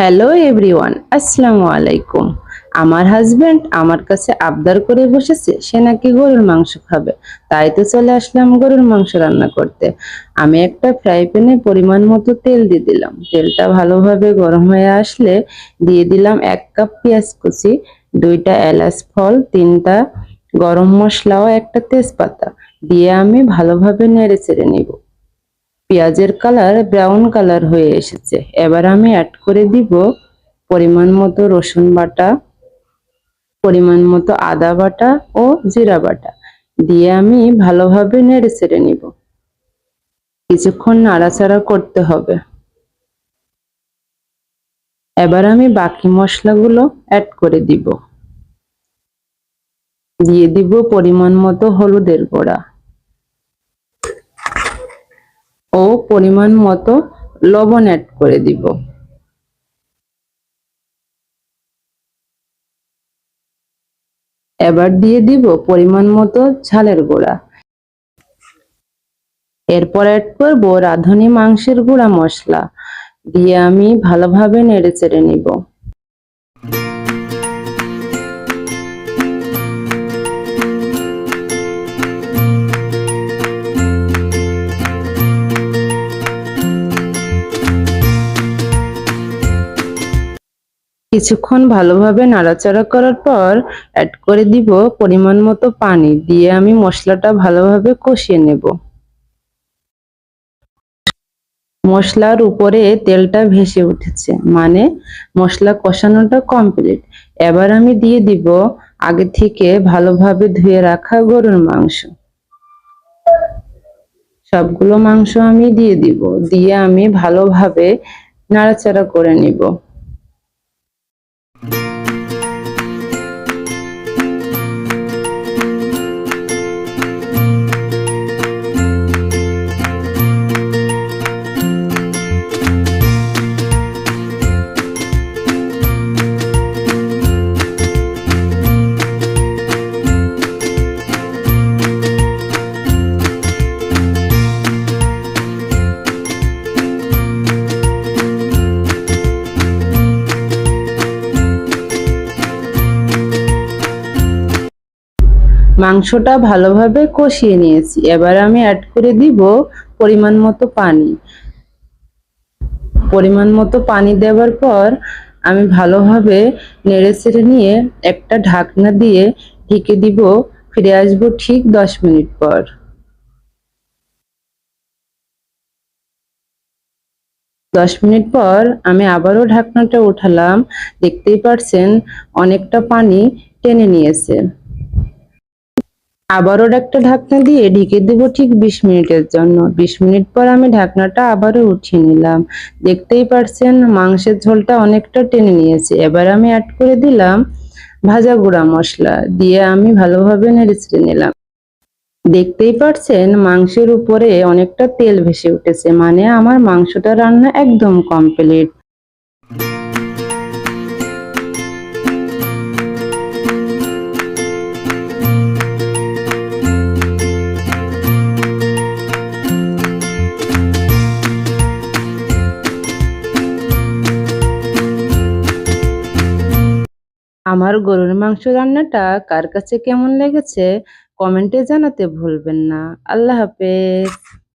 Hello everyone, আসসালামু আলাইকুম। আমার হাজবেন্ড আমার কাছে আবদার করে বসেছে, সে নাকি গরুর মাংস খাবে। তাই তো চলে আসলাম গরুর মাংস রান্না করতে। আমি একটা ফ্রাই প্যানে পরিমাণ মতো তেল দিয়ে দিলাম। তেলটা ভালোভাবে গরম হয়ে আসলে দিয়ে দিলাম এক কাপ পেঁয়াজ কুচি, দুইটা এলাচ ফল, তিনটা গরম মশলা ও একটা তেজপাতা। দিয়ে আমি ভালোভাবে নেড়ে চেড়ে নিব। পেঁয়াজের কালার ব্রাউন কালার হয়ে এসেছে। এবার আমি অ্যাড করে দিব পরিমাণ মতো রসুন বাটা, পরিমাণ মতো আদা বাটা ও জিরা বাটা। দিয়ে আমি ভালোভাবে নেড়ে চেড়ে নিব। কিছুক্ষণ নাড়াচাড়া করতে হবে। এবার আমি বাকি মশলাগুলো অ্যাড করে দিব। দিয়ে দিব পরিমাণ মতো হলুদের গুঁড়া ও পরিমাণ মতো লবণ অ্যাড করে দিব। এবার দিয়ে দিব পরিমাণ মতো ঝালের গুঁড়া। এরপর অ্যাড করব রাঁধুনি মাংসের গুঁড়া মশলা। দিয়ে আমি ভালোভাবে নেড়ে চেড়ে নিব। কিছুক্ষণ ভালোভাবে নাড়াচাড়া করার পর অ্যাড করে দিব পরিমাণ মতো পানি। দিয়ে আমি মশলাটা ভালোভাবে কষিয়ে নেব। মশলার উপরে তেলটা ভেসে উঠেছে মানে মশলা কষানোটা কমপ্লিট এবার আমি দিয়ে দিব আগে থেকে ভালোভাবে ধুয়ে রাখা গরুর মাংস। সবগুলো মাংস আমি দিয়ে দিব। দিয়ে আমি ভালোভাবে নাড়াচাড়া করে নিব। মাংসটা ভালোভাবে কষিয়ে নিয়েছি। এবার আমি অ্যাড করে দিব পরিমাণ মতো পানি। পরিমাণ মতো পানি দেওয়ার পর আমি ভালোভাবে নেড়ে চেড়ে নিয়ে একটা ঢাকনা দিয়ে ঢেকে দিব। ফিরে আসব ঠিক দশ মিনিট পর। দশ মিনিট পর আমি আবারও ঢাকনাটা উঠালাম। দেখতেই পারছেন, অনেকটা পানি টেনে নিয়েছে। আবারও একটা ঢাকনা দিয়ে ঢেকে দেবো ঠিক বিশ মিনিটের জন্য। বিশ মিনিট পর আমি ঢাকনাটা আবারও উঠিয়ে নিলাম। দেখতেই পারছেন, মাংসের ঝোলটা অনেকটা টেনে নিয়েছে। এবার আমি অ্যাড করে দিলাম ভাজা গুঁড়া মশলা দিয়ে আমি ভালোভাবে নেড়ে নিলাম। দেখতেই পারছেন, মাংসের উপরে অনেকটা তেল ভেসে উঠেছে। মানে আমার মাংসটা রান্না একদম কমপ্লিট আমার গরুর মাংস রান্নাটা কার কাছে কেমন লেগেছে কমেন্টে জানাতে ভুলবেন না। আল্লাহ হাফেজ।